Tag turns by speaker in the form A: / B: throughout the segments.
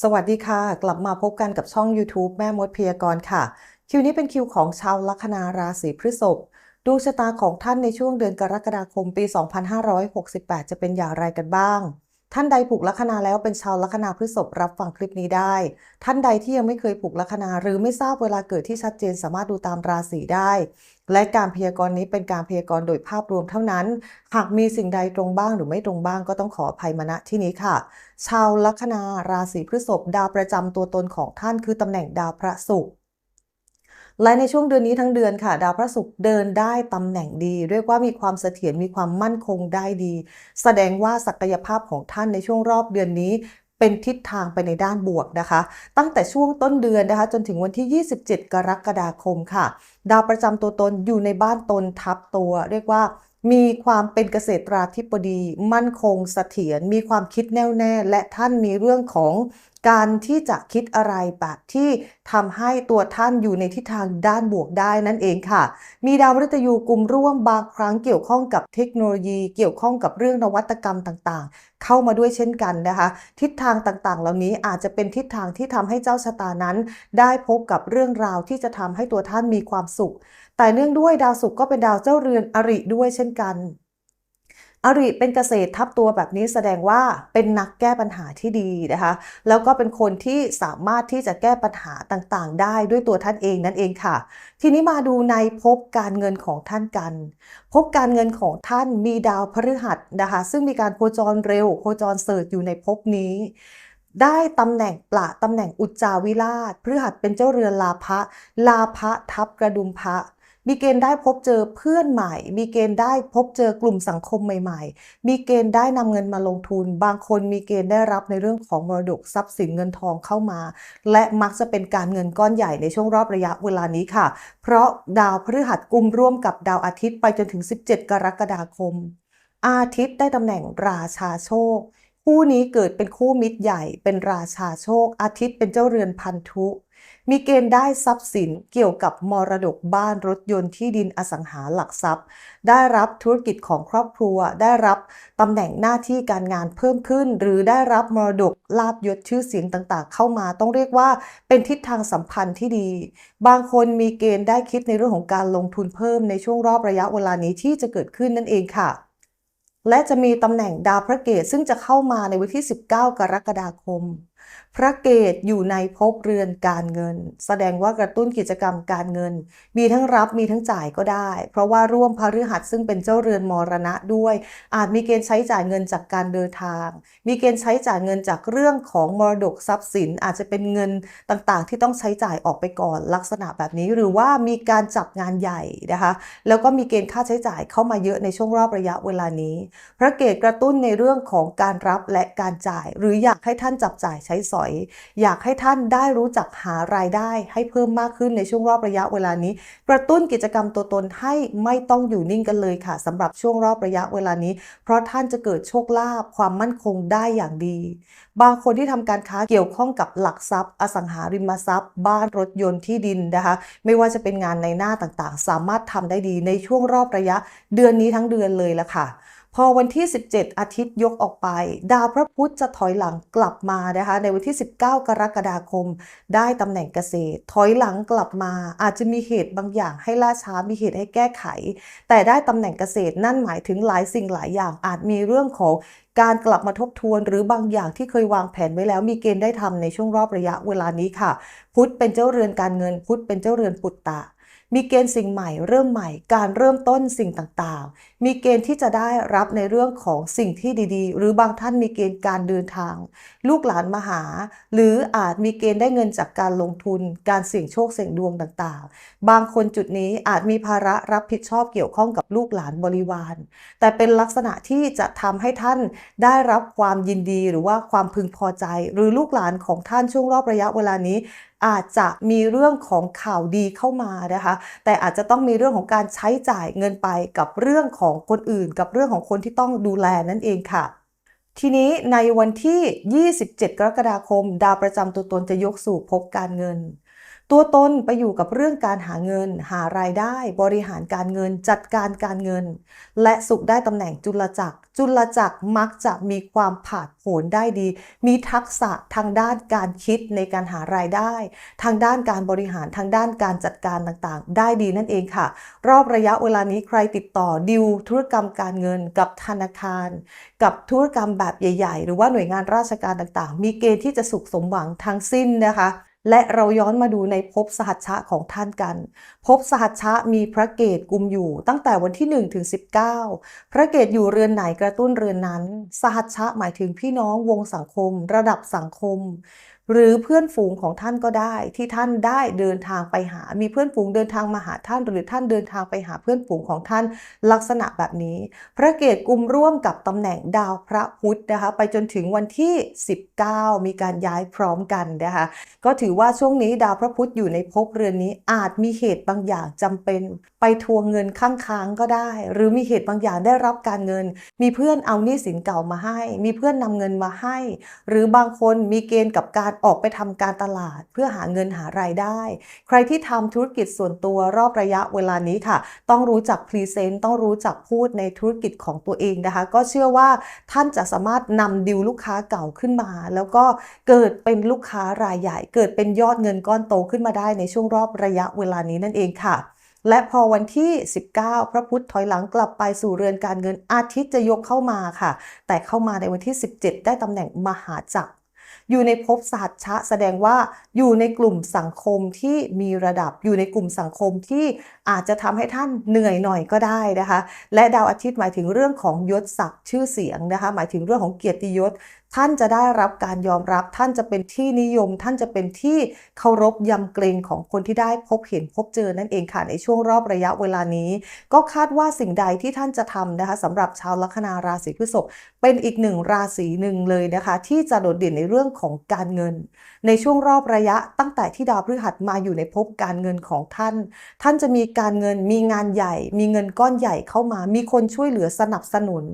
A: สวัสดีค่ะ กลับมาพบกันกับช่อง YouTube แม่มดพยากรณ์ค่ะ คิวนี้เป็นคิวของชาวลัคนาราศีพฤษภดวงชะตาของท่านในช่วงเดือนกรกฎาคมปี 2568 จะเป็นอย่างไรกันบ้าง ท่านใดผูกลัคนาแล้วเป็นชาวลัคนาพฤษภรับฟังคลิปนี้ได้ ท่านใดที่ยังไม่เคยผูกลัคนา หรือไม่ทราบเวลาเกิดที่ชัดเจนสามารถดูตามราศีได้ และการพยากรณ์นี้เป็นการพยากรณ์โดยภาพรวมเท่านั้น หากมีสิ่งใดตรงบ้างหรือไม่ตรงบ้างก็ต้องขออภัยมาณที่นี้ค่ะ ชาวลัคนาราศีพฤษภดาวประจำตัวตนของท่านคือตำแหน่งดาวพระศุกร์ และในช่วงเดือนนี้ทั้งเดือนค่ะ ดาวพระศุกร์เดินได้ตำแหน่งดี เรียกว่ามีความเสถียรมีความมั่นคงได้ดี แสดงว่าศักยภาพของท่านในช่วงรอบเดือนนี้เป็นทิศทางไปในด้านบวกนะคะ ตั้งแต่ช่วงต้นเดือนนะคะ จนถึงวันที่ 27 กรกฎาคมค่ะ ดาวประจำตัวตนอยู่ในบ้านตนทับตัว เรียกว่ามีความเป็นเกษตราธิบดี มั่นคงเสถียรมีความคิดแน่วแน่ และท่านมีเรื่องของ การที่จะคิดอะไรแบบที่ทำให้ตัวท่านอยู่ในทิศทางด้านบวกได้นั่นเองค่ะ มีดาวมฤตยูกลุ่มร่วมบางครั้งเกี่ยวข้องกับเทคโนโลยี เกี่ยวข้องกับเรื่องนวัตกรรมต่างๆ เข้ามาด้วยเช่นกันนะคะ ทิศทางต่างๆ เหล่านี้อาจจะเป็นทิศทางที่ทำให้เจ้าชะตานั้น ได้พบกับเรื่องราวที่จะทำให้ตัวท่านมีความสุข แต่เนื่องด้วยดาวศุกร์ก็เป็นดาวเจ้าเรือนอริด้วยเช่นกัน อริเป็นเกษตรทับตัวแบบนี้แสดงว่าเป็นนักแก้ปัญหาที่ดีนะคะ แล้วก็เป็นคนที่สามารถที่จะแก้ปัญหาต่างๆ ได้ด้วยตัวท่านเองนั่นเองค่ะ ทีนี้มาดูในภพการเงินของท่านกันภพการเงินของท่านมีดาวพฤหัสนะคะ ซึ่งมีการโคจรเร็วโคจรเสริร์อยู่ในภพนี้ได้ตำแหน่งปละตำแหน่งอุจจาวิราชพฤหัสเป็นเจ้าเรือนลาภะลาภะทับกระดุมพระ มีเกณฑ์ได้พบเจอเพื่อนใหม่ มีเกณฑ์ได้พบเจอกลุ่มสังคมใหม่ ๆ มีเกณฑ์ได้นำเงินมาลงทุน บางคนมีเกณฑ์ได้รับในเรื่องของมรดกทรัพย์สินเงินทองเข้ามา และมักจะเป็นการเงินก้อนใหญ่ในช่วงรอบระยะเวลานี้ค่ะ เพราะดาวพฤหัสกุมร่วมกับดาวอาทิตย์ไปจนถึง 17 กรกฎาคม อาทิตย์ได้ตำแหน่งราชาโชคคู่นี้เกิดเป็นคู่มิตรใหญ่เป็นราชาโชค อาทิตย์เป็นเจ้าเรือนพันธุ มีเกณฑ์ได้ทรัพย์สินเกี่ยวกับมรดกบ้านรถยนต์ที่ดินอสังหาหลักทรัพย์ ได้รับธุรกิจของครอบครัว ได้รับตำแหน่งหน้าที่การงานเพิ่มขึ้น หรือได้รับมรดกลาบยศชื่อเสียงต่างๆ เข้ามาต้องเรียกว่าเป็นทิศทางสัมพันธ์ที่ดี บางคนมีเกณฑ์ได้คิดในเรื่องของการลงทุนเพิ่มในช่วงรอบระยะเวลานี้ที่จะเกิดขึ้นนั่นเองค่ะและจะมีตำแหน่งดาวพระเกตซึ่งจะเข้ามาในวันที่ 19 กรกฎาคม พระเกตอยู่ในภพเรือนการเงิน แสดงว่ากระตุ้นกิจกรรมการเงิน มีทั้งรับมีทั้งจ่ายก็ได้ เพราะว่าร่วมพฤหัสซึ่งเป็นเจ้าเรือนมรณะด้วย อาจมีเกณฑ์ใช้จ่ายเงินจากการเดินทาง มีเกณฑ์ใช้จ่ายเงินจากเรื่องของมรดกทรัพย์สิน อาจจะเป็นเงินต่างๆ ที่ต้องใช้จ่ายออกไปก่อนลักษณะแบบนี้ หรือว่ามีการจับงานใหญ่นะคะแล้วก็มีเกณฑ์ค่าใช้จ่ายเข้ามาเยอะในช่วงรอบระยะเวลานี้ พระเกตกระตุ้นในเรื่องของการรับและการจ่าย หรืออยากให้ท่านจับจ่ายใช้สอย อยากให้ท่านได้รู้จักหารายได้ให้เพิ่มมากขึ้นในช่วงรอบระยะเวลานี้ กระตุ้นกิจกรรมตัวตนให้ไม่ต้องอยู่นิ่งกันเลยค่ะสำหรับช่วงรอบระยะเวลานี้ เพราะท่านจะเกิดโชคลาภความมั่นคงได้อย่างดี บางคนที่ทำการค้าเกี่ยวข้องกับหลักทรัพย์ อสังหาริมทรัพย์ บ้านรถยนต์ที่ดินนะคะ ไม่ว่าจะเป็นงานในหน้าต่างๆ สามารถทำได้ดีในช่วงรอบระยะเดือนนี้ทั้งเดือนเลยละค่ะ พอวันที่ 17 อาทิตย์ยกออกไป ดาวพระพุธจะถอยหลังกลับมานะคะในวันที่ 19 กรกฎาคม ได้ตำแหน่งเกษตร ถอยหลังกลับมา อาจจะมีเหตุบางอย่างให้ล่าช้ามีเหตุให้แก้ไข แต่ได้ตำแหน่งเกษตรนั่นหมายถึงหลายสิ่งหลายอย่างอาจมีเรื่องของการกลับมาทบทวนหรือบางอย่างที่เคยวางแผนไว้แล้ว มีเกณฑ์ได้ทำในช่วงรอบระยะเวลานี้ค่ะ พุธเป็นเจ้าเรือนการเงิน พุธเป็นเจ้าเรือนปุตตะ มีเกณฑ์สิ่งใหม่เริ่มใหม่การเริ่มต้นสิ่งต่างๆ มีเกณฑ์ที่จะได้รับในเรื่องของสิ่งที่ดีๆ หรือบางท่านมีเกณฑ์การเดินทาง ลูกหลานมาหา หรืออาจมีเกณฑ์ได้เงินจากการลงทุน การเสี่ยงโชคเสี่ยงดวงต่างๆ บางคนจุดนี้อาจมีภาระรับผิดชอบเกี่ยวข้องกับลูกหลานบริวาร แต่เป็นลักษณะที่จะทำให้ท่านได้รับความยินดีหรือว่าความพึงพอใจ หรือลูกหลานของท่านช่วงรอบระยะเวลานี้ อาจจะมีเรื่องของข่าวดีเข้ามานะคะ แต่อาจจะต้องมีเรื่องของการใช้จ่ายเงินไปกับเรื่องของคนอื่น กับเรื่องของคนที่ต้องดูแลนั่นเองค่ะทีนี้ในวันที่ 27 กรกฎาคม ดาวประจำตัวตนจะยกสู่พบการเงิน ตัวตนไปอยู่กับเรื่องการหาเงิน หารายได้ บริหารการเงิน จัดการการเงิน และสุขได้ตำแหน่งจุลจักร จุลจักรมักจะมีความผาดโผนได้ดี มีทักษะทางด้านการคิดในการหารายได้ ทางด้านการบริหารทางด้านการจัดการต่างๆ ได้ดีนั่นเองค่ะ รอบระยะเวลานี้ใครติดต่อดิวธุรกรรมการเงินกับธนาคาร กับธุรกรรมแบบใหญ่ ๆ หรือว่าหน่วยงานราชการต่างๆ มีเกณฑ์ที่จะสุขสมหวังทั้งสิ้นนะคะ และเราย้อนมาดูในภพสหัชชะของท่านกันภพสหัชชะมีพระเกตกุมอยู่ตั้งแต่วันที่ 1 ถึง 19 พระเกตอยู่เรือนไหนกระตุ้นเรือนนั้น สหัชชะหมายถึงพี่น้องวงสังคม ระดับสังคม หรือเพื่อนฝูงของท่านก็ได้ ที่ท่านได้เดินทางไปหา มีเพื่อนฝูงเดินทางมาหาท่าน หรือท่านเดินทางไปหาเพื่อนฝูงของท่านลักษณะแบบนี้ พระเกตกุมร่วมกับตำแหน่งดาวพระพุธนะคะไปจนถึงวันที่ 19 มีการย้ายพร้อมกันนะคะก็ถือว่าช่วงนี้ดาวพระพุธอยู่ในภพเรือนนี้อาจมีเหตุบางอย่างจำเป็น ไปทวงเงินข้างค้างก็ได้ หรือมีเหตุบางอย่างได้รับการเงิน มีเพื่อนเอาหนี้สินเก่ามาให้ มีเพื่อนนำเงินมาให้ หรือบางคนมีเกณฑ์กับการออกไปทำการตลาด เพื่อหาเงินหารายได้ ใครที่ทำธุรกิจส่วนตัวรอบระยะเวลานี้ค่ะ ต้องรู้จักพรีเซนต์ต้องรู้จักพูดในธุรกิจของตัวเองนะคะ ก็เชื่อว่าท่านจะสามารถนำดิวลูกค้าเก่าขึ้นมา แล้วก็เกิดเป็นลูกค้ารายใหญ่ เกิดเป็นยอดเงินก้อนโตขึ้นมาได้ในช่วงรอบระยะเวลานี้นั่นเองค่ะ และพอวันที่ 19 พระพุธถอยหลังกลับไปสู่เรือนการเงินอาทิตย์จะยกเข้ามาค่ะ แต่เข้ามาในวันที่ 17 ได้ตำแหน่งมหาจักรอยู่ในภพสหัชชะ แสดงว่าอยู่ในกลุ่มสังคมที่มีระดับอยู่ในกลุ่มสังคมที่อาจจะทำให้ท่านเหนื่อยหน่อยก็ได้นะคะ และดาวอาทิตย์หมายถึงเรื่องของยศศักดิ์ชื่อเสียงนะคะ หมายถึงเรื่องของเกียรติยศ ท่านจะได้รับการยอมรับ ท่านจะเป็นที่นิยม ท่านจะเป็นที่เคารพยำเกรงของคนที่ได้พบเห็นพบเจอนั่นเองค่ะในช่วงรอบระยะเวลานี้ ก็คาดว่าสิ่งใดที่ท่านจะทำนะคะสำหรับชาวลัคนาราศีพฤษภเป็นอีกหนึ่งราศีหนึ่งเลยนะคะ ที่จะโดดเด่นในเรื่องของการเงิน ในช่วงรอบระยะตั้งแต่ที่ดาวพฤหัสมาอยู่ในภพการเงินของท่าน ท่านจะมีการเงินมีงานใหญ่ มีเงินก้อนใหญ่เข้ามา มีคนช่วยเหลือสนับสนุน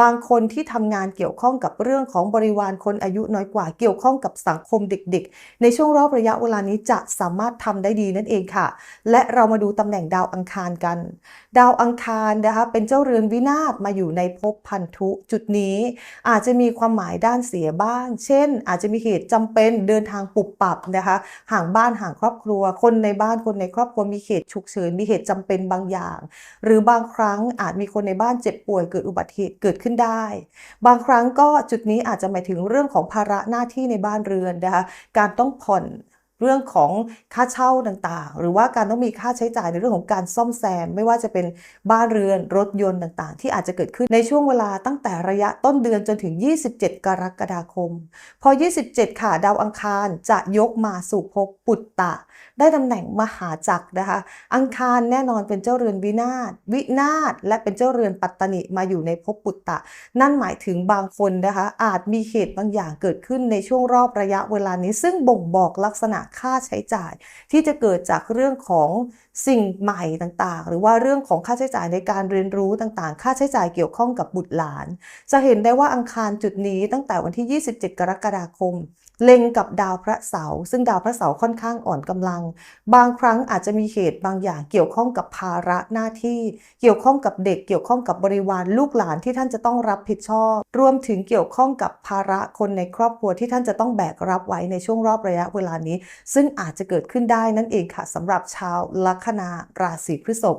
A: บางคนที่ทำงานเกี่ยวข้องกับเรื่องของบริวารคนอายุน้อยกว่า เกี่ยวข้องกับสังคมเด็กๆ ในช่วงรอบระยะเวลานี้จะสามารถทำได้ดีนั่นเองค่ะ และเรามาดูตำแหน่งดาวอังคารกัน ดาวอังคารนะคะเป็นเจ้าเรือนวินาศมาอยู่ในภพพันธุจุดนี้ อาจจะมีความหมายด้านเสียบ้าง เช่น อาจจะมีเหตุจำเป็นเดินทางปุบปับนะคะห่างบ้านห่างครอบครัว คนในบ้านคนในครอบครัวมีเหตุฉุกเฉินมีเหตุจำเป็นบางอย่าง หรือบางครั้งอาจมีคนในบ้านเจ็บป่วยเกิดอุบัติเหตุเกิดขึ้นได้ บางครั้งก็จุดนี้อาจจะหมายถึงเรื่องของภาระหน้าที่ในบ้านเรือนนะคะการต้องผ่อน เรื่องของค่าเช่าต่างๆ หรือว่าการต้องมีค่าใช้จ่ายในเรื่องของการซ่อมแซม ไม่ว่าจะเป็นบ้านเรือนรถยนต์ต่างๆ ที่อาจจะเกิดขึ้นในช่วงเวลาตั้งแต่ระยะต้นเดือนจนถึง 27 กรกฎาคม พอ 27 ค่ะดาวอังคารจะยกมาสู่ภพปุตตะ ได้ตำแหน่งมหาจักรนะคะ อังคารแน่นอนเป็นเจ้าเรือนวินาศวินาศและเป็นเจ้าเรือนปัตตนิมาอยู่ในภพปุตตะ นั่นหมายถึงบางคนนะคะ อาจมีเหตุบางอย่างเกิดขึ้นในช่วงรอบระยะเวลานี้ ซึ่งบ่งบอกลักษณะค่าใช้จ่าย ที่จะเกิดจากเรื่องของสิ่งใหม่ต่างๆ หรือว่าเรื่องของค่าใช้จ่ายในการเรียนรู้ต่างๆ ค่าใช้จ่ายเกี่ยวข้องกับบุตรหลาน จะเห็นได้ว่าอังคารจุดนี้ตั้งแต่วันที่ 27 กรกฎาคม เล็งกับดาวพระเสาร์ซึ่งดาวพระเสาร์ค่อนข้างอ่อนกำลัง บางครั้งอาจจะมีเหตุบางอย่างเกี่ยวข้องกับภาระหน้าที่ เกี่ยวข้องกับเด็ก เกี่ยวข้องกับบริวารลูกหลานที่ท่านจะต้องรับผิดชอบ รวมถึงเกี่ยวข้องกับภาระคนในครอบครัวที่ท่านจะต้องแบกรับไว้ในช่วงรอบระยะเวลานี้ ซึ่งอาจจะเกิดขึ้นได้นั่นเองค่ะสำหรับชาวลัคนาราศีพฤษภ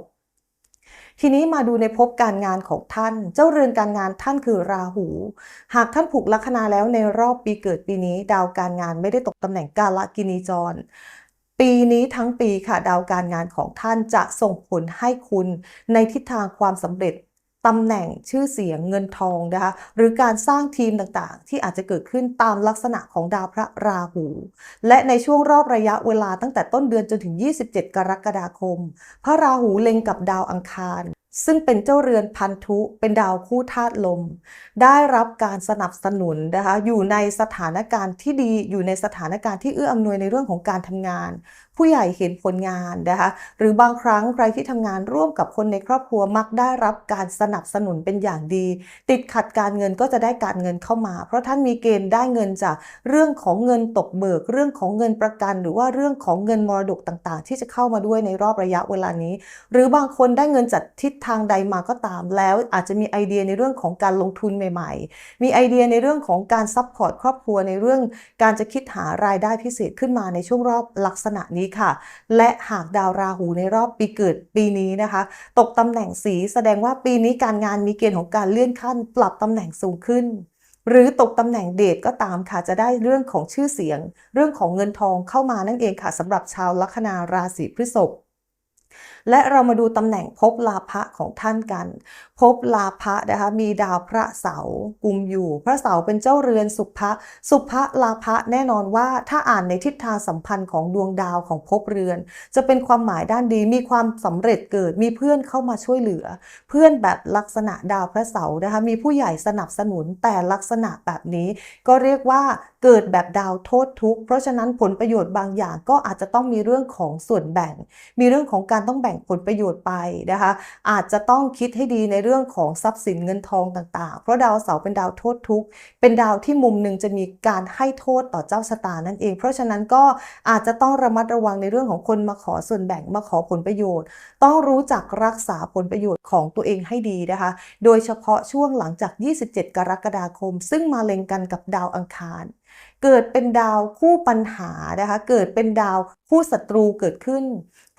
A: ทีนี้มาดูในภพการงานของท่าน เจ้าเรือนการงานท่านคือราหู หากท่านผูกลัคนาแล้วในรอบปีเกิดปีนี้ ดาวการงานไม่ได้ตกตำแหน่งกาลกินีจร ปีนี้ทั้งปีค่ะดาวการงานของท่านจะส่งผลให้คุณในทิศทางความสำเร็จ ตำแหน่งชื่อเสียงเงินทองนะคะหรือการสร้างทีมต่างๆ ที่อาจจะเกิดขึ้นตามลักษณะของดาวพระราหู และในช่วงรอบระยะเวลาตั้งแต่ต้นเดือนจนถึง 27 กรกฎาคม พระราหูเล็งกับดาวอังคาร ซึ่งเป็นเจ้าเรือนพันธุ เป็นดาวคู่ธาตุลม ได้รับการสนับสนุนนะคะอยู่ในสถานการณ์ที่ดีอยู่ในสถานการณ์ที่เอื้ออำนวยในเรื่องของการทำงาน ผู้ใหญ่เห็นผลงานนะคะ หรือบางครั้งใครที่ทำงานร่วมกับคนในครอบครัวมักได้รับการสนับสนุนเป็นอย่างดี ติดขัดการเงินก็จะได้การเงินเข้ามา เพราะท่านมีเกณฑ์ได้เงินจากเรื่องของเงินตกเบิก เรื่องของเงินประกัน หรือว่าเรื่องของเงินมรดกต่างๆ ที่จะเข้ามาด้วยในรอบระยะเวลานี้ หรือบางคนได้เงินจากทิศทางใดมาก็ตาม แล้วอาจจะมีไอเดียในเรื่องของการลงทุนใหม่ ๆ มีไอเดียในเรื่องของการซัพพอร์ตครอบครัวในเรื่องการจะคิดหารายได้พิเศษขึ้นมาในช่วงรอบลักษณะนี้ค่ะ และหากดาวราหูในรอบปีเกิดปีนี้นะคะ ตกตำแหน่งสีแสดงว่าปีนี้การงานมีเกณฑ์ของการเลื่อนขั้น ปรับตำแหน่งสูงขึ้น หรือตกตำแหน่งเดทก็ตามค่ะจะได้เรื่องของชื่อเสียง เรื่องของเงินทองเข้ามานั่นเองค่ะสำหรับชาวลัคนาราศีพฤษภ และเรามาดูตำแหน่งภพลาภะของท่านกันภพลาภะนะคะมีดาวพระเสาร์กุมอยู่ พระเสาร์เป็นเจ้าเรือนสุภะสุภะลาภะแน่นอนว่าถ้าอ่านในทิศทางสัมพันธ์ของดวงดาวของภพเรือน จะเป็นความหมายด้านดีมีความสำเร็จเกิดมีเพื่อนเข้ามาช่วยเหลือ เพื่อนแบบลักษณะดาวพระเสาร์นะคะมีผู้ใหญ่สนับสนุนแต่ลักษณะแบบนี้ ก็เรียกว่าเกิดแบบดาวโทษทุกข์เพราะฉะนั้นผลประโยชน์บางอย่างก็อาจจะต้องมีเรื่องของส่วนแบ่ง มีเรื่องของการต้องแบ่งผลประโยชน์ไปนะคะ อาจจะต้องคิดให้ดีในเรื่องของทรัพย์สินเงินทองต่างๆ เพราะดาวเสาร์เป็นดาวโทษทุกข์เป็นดาวที่มุมหนึ่งจะมีการให้โทษต่อเจ้าชะตานั่นเอง เพราะฉะนั้นก็อาจจะต้องระมัดระวังในเรื่องของคนมาขอส่วนแบ่งมาขอผลประโยชน์ ต้องรู้จักรักษาผลประโยชน์ของตัวเองให้ดีนะคะ โดยเฉพาะช่วงหลังจาก 27 กรกฎาคม ซึ่งมาเล็งกันกับดาวอังคารเกิดเป็นดาวคู่ปัญหานะคะ เกิดเป็นดาวคู่ศัตรูเกิดขึ้น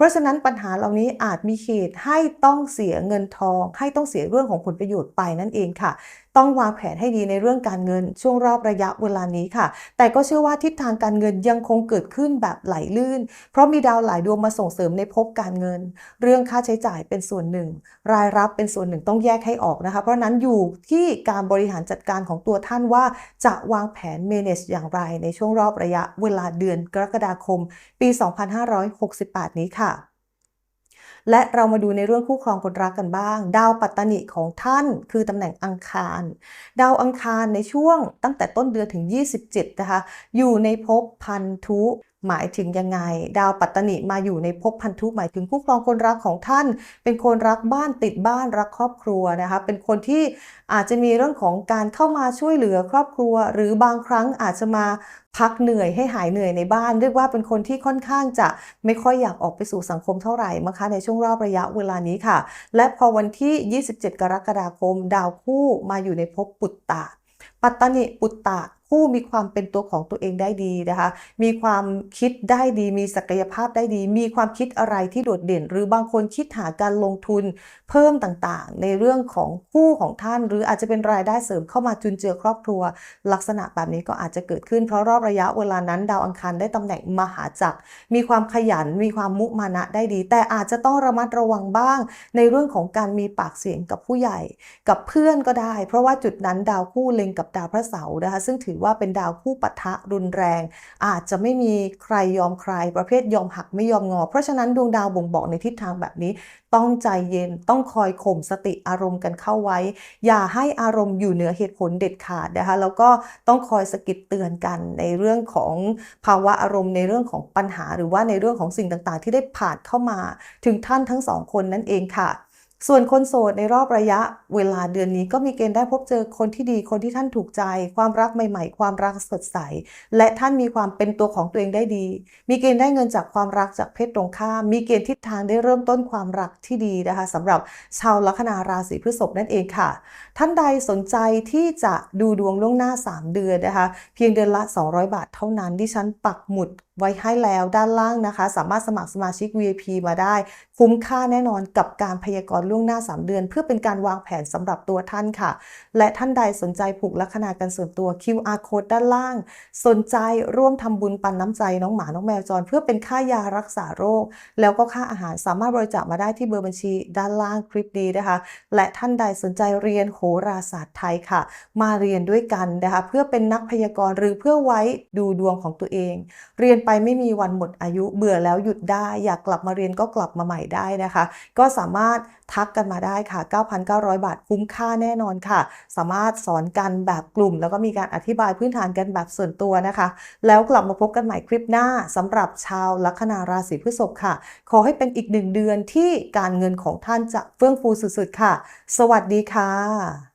A: ราะฉะนั้นปัญหาเหล่านี้อาจมีเหตุให้ต้องเสียเงินทอง ให้ต้องเสียเรื่องของผลประโยชน์ไปนั่นเองค่ะ ต้องวางแผนให้ดีในเรื่องการเงินช่วงรอบระยะเวลานี้ค่ะ แต่ก็เชื่อว่าทิศทางการเงินยังคงเกิดขึ้นแบบไหลลื่น เพราะมีดาวหลายดวงมาส่งเสริมในภพการเงิน เรื่องค่าใช้จ่ายเป็นส่วนหนึ่ง รายรับเป็นส่วนหนึ่งต้องแยกให้ออกนะคะ เพราะนั้นอยู่ที่การบริหารจัดการของตัวท่านว่า จะวางแผน manage อย่างไร ในช่วงรอบระยะเวลาเดือนกรกฎาคม ปี 2568 นี้ค่ะ และเรามาดูในเรื่องคู่ครองคนรักกันบ้าง ดาวปัตตนิของท่านคือตำแหน่งอังคาร ดาวอังคารในช่วงตั้งแต่ต้นเดือนถึง 27 นะคะ อยู่ในภพพันธุ หมายถึงยังไง ดาวปัตตนิมาอยู่ในภพพันธุหมายถึงคู่ครองคนรักของท่าน เป็นคนรักบ้านติดบ้านรักครอบครัวนะคะเป็นคนที่อาจจะมีเรื่องของการเข้ามาช่วยเหลือครอบครัว หรือบางครั้งอาจจะมาพักเหนื่อยให้หายเหนื่อยในบ้าน เรียกว่าเป็นคนที่ค่อนข้างจะไม่ค่อยอยากออกไปสู่สังคมเท่าไหร่นะคะในช่วงรอบระยะเวลานี้ค่ะ และพอวันที่ 27 กรกฎาคม ดาวคู่มาอยู่ในภพปุตตะ ปัตตนิปุตตะ ผู้มีความเป็นตัวของตัวเองได้ดีนะคะ มีความคิดได้ดี มีศักยภาพได้ดี มีความคิดอะไรที่โดดเด่น หรือบางคนคิดหาการลงทุนเพิ่มต่างๆ ในเรื่องของคู่ของท่าน หรืออาจจะเป็นรายได้เสริมเข้ามาจุนเจือครอบครัว ลักษณะแบบนี้ก็อาจจะเกิดขึ้นเพราะรอบระยะเวลานั้น ดาวอังคารได้ตำแหน่งมหาจักร มีความขยัน มีความมุมานะได้ดี แต่อาจจะต้องระมัดระวังบ้าง ในเรื่องของการมีปากเสียงกับผู้ใหญ่ กับเพื่อนก็ได้ เพราะว่าจุดนั้นดาวคู่เล็งกับดาวพระเสาร์นะคะ ซึ่งถือว่าเป็นดาวคู่ปะทะรุนแรง อาจจะไม่มีใครยอมใคร ประเภทยอมหักไม่ยอมงอ เพราะฉะนั้นดวงดาวบ่งบอกในทิศทางแบบนี้ ต้องใจเย็นต้องคอยข่มสติอารมณ์กันเข้าไว้ อย่าให้อารมณ์อยู่เหนือเหตุผลเด็ดขาดนะคะแล้วก็ต้องคอยสะกิดเตือนกันในเรื่องของภาวะอารมณ์ในเรื่องของปัญหา หรือว่าในเรื่องของสิ่งต่างๆ ที่ได้ผ่านเข้ามา ถึงท่านทั้งสองคนนั่นเองค่ะ ส่วนคนโสดในรอบระยะเวลาเดือนนี้ก็มีเกณฑ์ได้พบเจอคนที่ดีคนที่ท่านถูกใจ ความรักใหม่ ๆ ความรักสดใส และท่านมีความเป็นตัวของตัวเองได้ดี มีเกณฑ์ได้เงินจากความรักจากเพศตรงข้าม มีเกณฑ์ทิศทางได้เริ่มต้นความรักที่ดีนะคะสำหรับชาวลัคนาราศีพฤษภนั่นเองค่ะ ท่านใดสนใจที่จะดูดวงล่วงหน้า 3 เดือนนะคะ เพียงเดือนละ 200 บาทเท่านั้นที่ฉันปักหมุดไว้ให้แล้วด้านล่างนะคะ สามารถสมัครสมาชิก VIP มาได้ คุ้มค่าแน่นอนกับการพยากรณ์ล่วงหน้า 3 เดือน เพื่อเป็นการวางแผนสำหรับตัวท่านค่ะ และท่านใดสนใจผูกลัคนากันส่วนตัว QR code ด้านล่าง สนใจร่วมทำบุญปันน้ำใจน้องหมาน้องแมวจร เพื่อเป็นค่ายารักษาโรค แล้วก็ค่าอาหารสามารถบริจาคมาได้ที่เบอร์บัญชีด้านล่างคลิปนี้นะคะ และท่านใดสนใจเรียนโหราศาสตร์ไทยค่ะ มาเรียนด้วยกันนะคะเพื่อเป็นนักพยากรณ์หรือเพื่อไว้ดูดวงของตัวเอง เรียนไปไม่มีวันหมดอายุเบื่อแล้วหยุดได้ อยากกลับมาเรียนก็กลับมาใหม่ได้นะคะ ก็สามารถทักกันมาได้ค่ะ 9,900 บาทคุ้มค่าแน่นอนค่ะ สามารถสอนกันแบบกลุ่ม แล้วก็มีการอธิบายพื้นฐานกันแบบส่วนตัวนะคะ แล้วกลับมาพบกันใหม่คลิปหน้าสำหรับชาวลัคนาราศีพฤษภค่ะ ขอให้เป็นอีกหนึ่งเดือนที่การเงินของท่านจะเฟื่องฟูสุดๆค่ะ สวัสดีค่ะ